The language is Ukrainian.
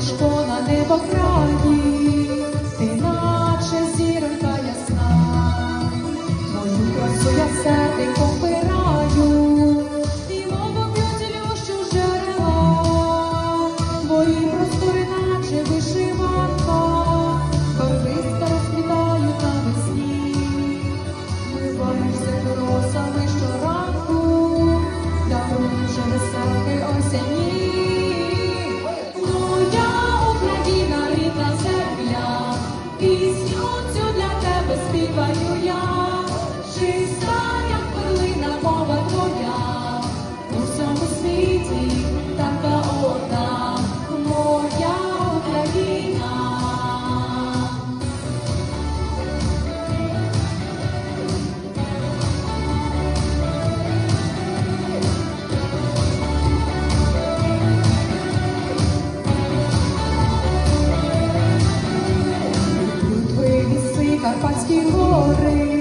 сонечко на небо краї, ти наче зіронька ясна, мою красу я серденько вбираю, і мов облюдю, що жерела, твої Карпатські гори.